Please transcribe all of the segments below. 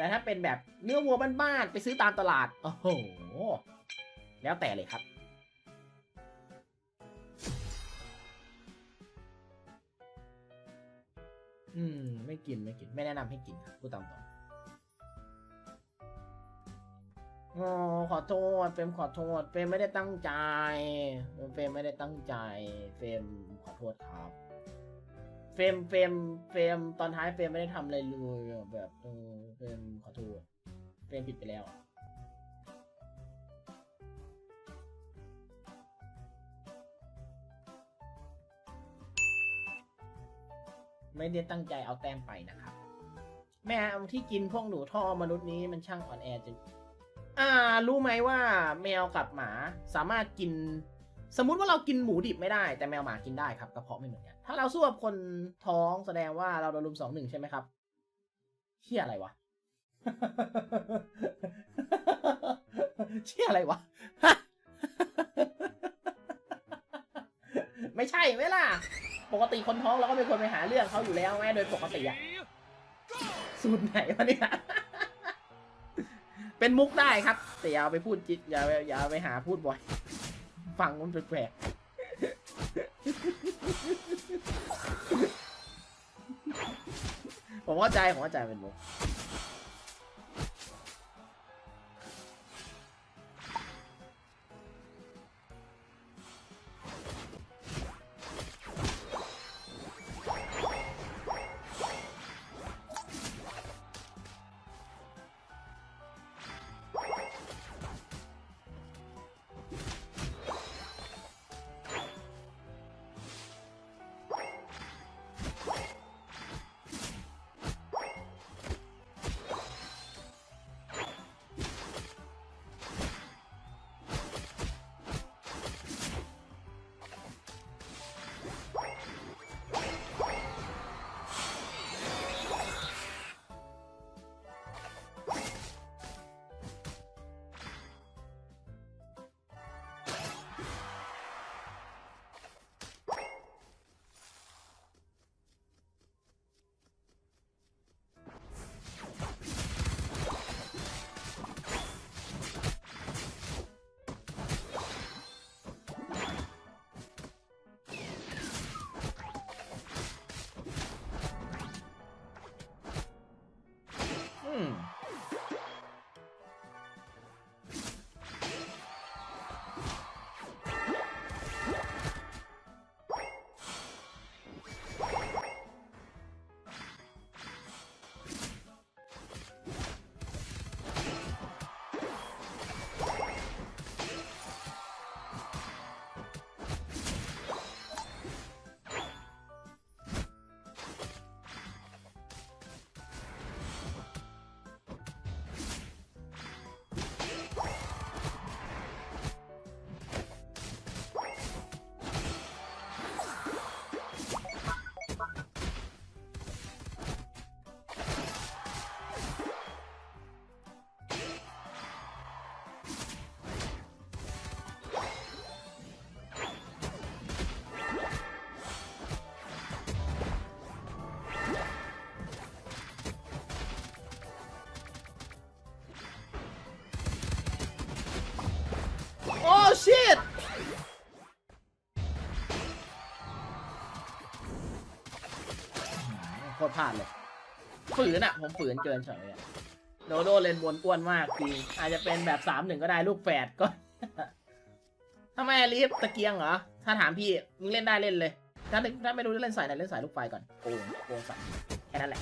แต่ถ้าเป็นแบบเนื้อวัวบ้านๆไปซื้อตามตลาด โอ้โห แล้วแต่เลยครับ อืม ไม่กินไม่กิน ไม่แนะนำให้กินครับพูดตามตรงโอ้ขอโทษ เฟมขอโทษ เฟมไม่ได้ตั้งใจ เฟมไม่ได้ตั้งใจ เฟมขอโทษครับ รมเฟรมเฟรมตอนท้ายเฟรมไม่ได้ทำอะไรเลยแบบเออเฟรมขอโทษเฟรมผิดไปแล้วอะไม่ได้ตั้งใจเอาแต้มไปนะครับ แม่ที่กินพวกหนูท่อมนุษย์นี้มันช่างอ่อนแอจริงอ่า รู้ไหมว่าแมวกับหมาสามารถกิน สมมุติว่าเรากินหมูดิบไม่ได้แต่แมวหมากินได้ครับกระเพาะไม่เหมือนกัน ถ้าเราสู้กับคนท้องแสดงว่าเราโดนลุมสองหนึ่งใช่ไหมครับเชี่ยอะไรวะเชี่ยอะไรวะไม่ใช่ไหมล่ะ ปกติคนท้องเราก็เป็นคนไปหาเรื่องเขาอยู่แล้วแม่โดยปกติอะสูตรไหนวะเนี่ยเป็นมุกได้ครับ แต่อย่าไปพูดจิตอย่าอย่าไปหาพูดบ่อย ฟังมันแปลกผมว่าใจผมว่าใจเป็นมุก คตรพลาดเลย ฝืนอะผมฝืนเกินเฉยอะโดโดเลนบนอ้วนมากจริงอาจจะเป็นแบบสามหนึ่งก็ได้ลูกแฝดก็ทำไมรีบตะเกียงเหรอ ถ้าถามพี่มึงเล่นได้เล่นเลย ถ้าถ้าไม่รู้จะเล่นสายไหนเล่นสายลูกไฟก่อนโกงโกงสายแค่นั้นแหละ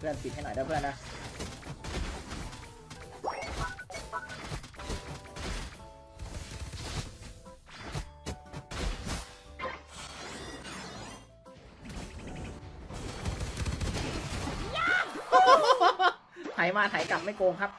เพื่อนปิดให้หน่อยได้เพื่อนนะไถมาไถกลับไม่โกงครับ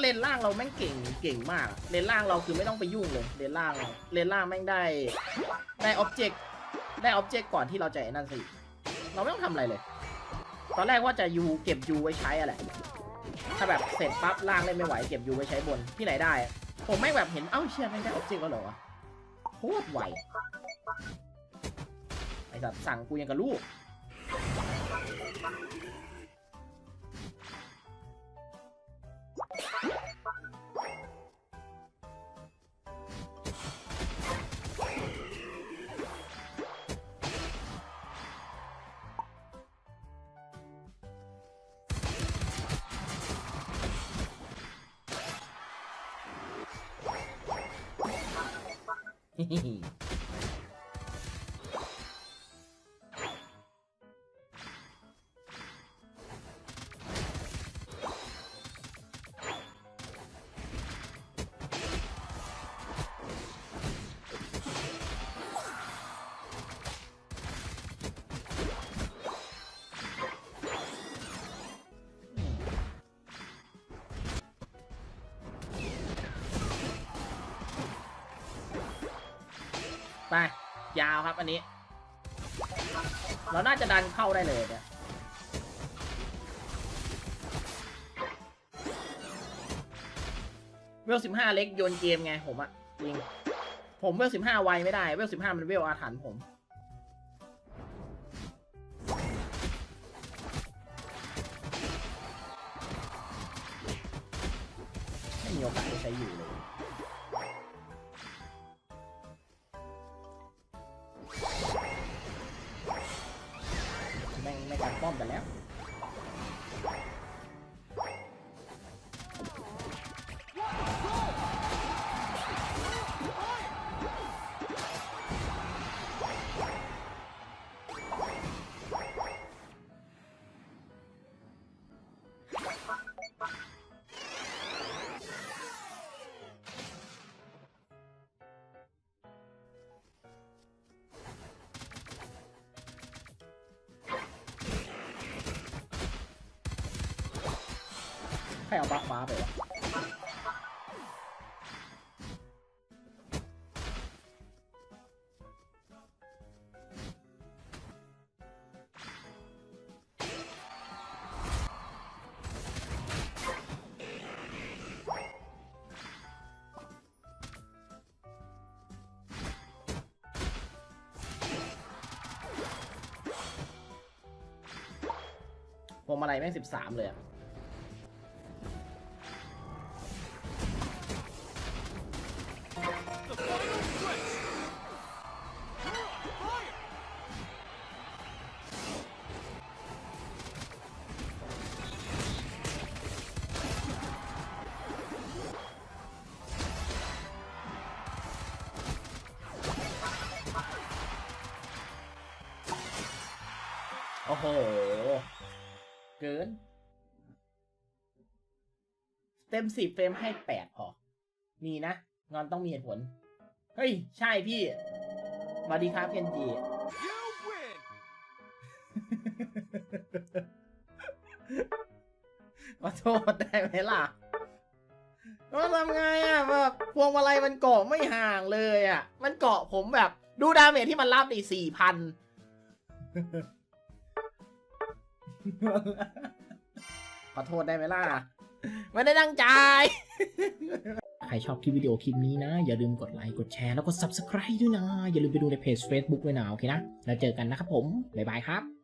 เลนล่างเราแม่งเก่งเก่งมาก เลนล่างเราคือไม่ต้องไปยุ่งเลยเลนล่างเราเลนล่างแม่งได้ได้อ็อบเจกต์ได้อ็อบเจกต์ก่อนที่เราจะไอ้นั่นสิเราไม่ต้องทำอะไรเลย ตอนแรกว่าจะยูเก็บยูไว้ใช้อะไรถ้าแบบเสร็จปั๊บล่างเล่นไม่ไหวเก็บยูไว้ใช้บนที่ไหนได้ ผมไม่งแบบเห็นเอ้าเชี่ยแม่งได้อ็อบเจกต์แล้วเหรอวะโคตรไวไอ้สัตว์สั่งกูยังกับลูก ฮ ไป ยาวครับอันนี้ เราน่าจะดันเข้าได้เลยเนี่ยเวลสิบห้าเล็กโยนเกมไงผมอะจริง ผมเวลสิบห้าไวไม่ได้ เวลสิบห้ามันเวลอาถรรพ์ผม ไม่มีโอกาสได้ใช้อยู่ ครเอาบัฟฟ้าไปวะพวงมาลัยแม่งสิบสามเลยอะ โอ้โห เกิน เต็มสิบเฟรมให้แปดพอ มีนะ งอนต้องมีเหตุผล เฮ้ย ใช่พี่สวัสดีครับเพียนจี You win! ขอโทษได้ไหมล่ะก็ทำไงอะแบบพวงมาลัยมันเกาะไม่ห่างเลยอะ มันเกาะผมแบบ ดูดาเมจที่มันรับดิสี่พัน ขอโทษได้ไหมล่ะ ไม่ได้ตั้งใจ ใครชอบคลิปวิดีโอคลิปนี้นะ อย่าลืมกดไลค์ กดแชร์ แล้วก็ Subscribe ด้วยนะ อย่าลืมไปดูในเพจ Facebook ด้วยนะ โอเคนะ แล้วเจอกันนะครับผม บ๊ายบายครับ